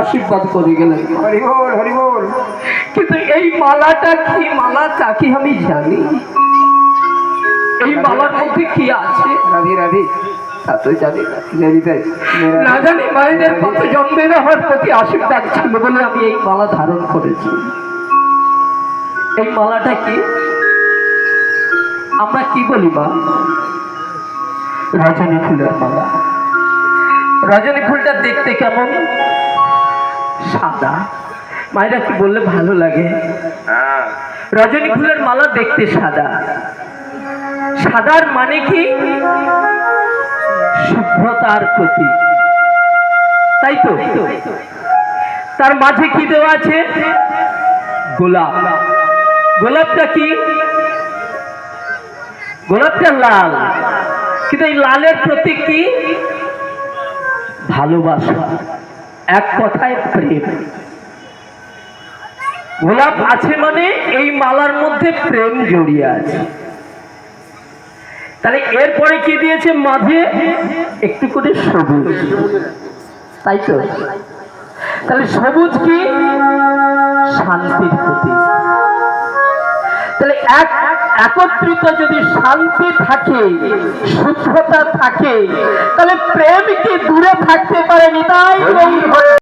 আশীর্বাদ করে গেলেন। কিন্তু এই মালাটা কি মালা তা কি আমি জানি। এই মালার মধ্যে কি আছে? রাধি রাধি। তা তো জানি না রাধি। তাই না জানি মায়েদের কত জন্মের আমার প্রতি আশীর্বাদ ছিল বলে আমি এই মালা ধারণ করেছি। এই মালাটা কি? আমরা কি বলি মা? রজনী ফুলের মালা। রজনী ফুলটা দেখতে কেমন? সাদা মায়েরা কি বললে ভালো লাগে? হ্যাঁ। রজনী ফুলের মালা দেখতে সাদা। সাদার মানে কি? শুভ্রতার প্রতীক। তাই তো? তার মাঝে কি দেওয়া আছে? গোলাপ। গোলাপটা কি? গোলাপটা লাল। কিন্তু এই লালের প্রতীক কি? ভালোবাসা। এক কথায় প্রেম। গোলাপ আছে মানে এই মালার মধ্যে প্রেম জড়িয়ে আছে। তাহলে এরপরে কি দিয়েছে মাঝে? একটু করে সবুজ। তাই তো? তাহলে সবুজ কি? শান্তির প্রতীক। তাহলে এক একত্রিত যদি শান্তি থাকে শুদ্ধতা থাকে তাহলে প্রেম কি দূরে থাকতে পারে নিতাই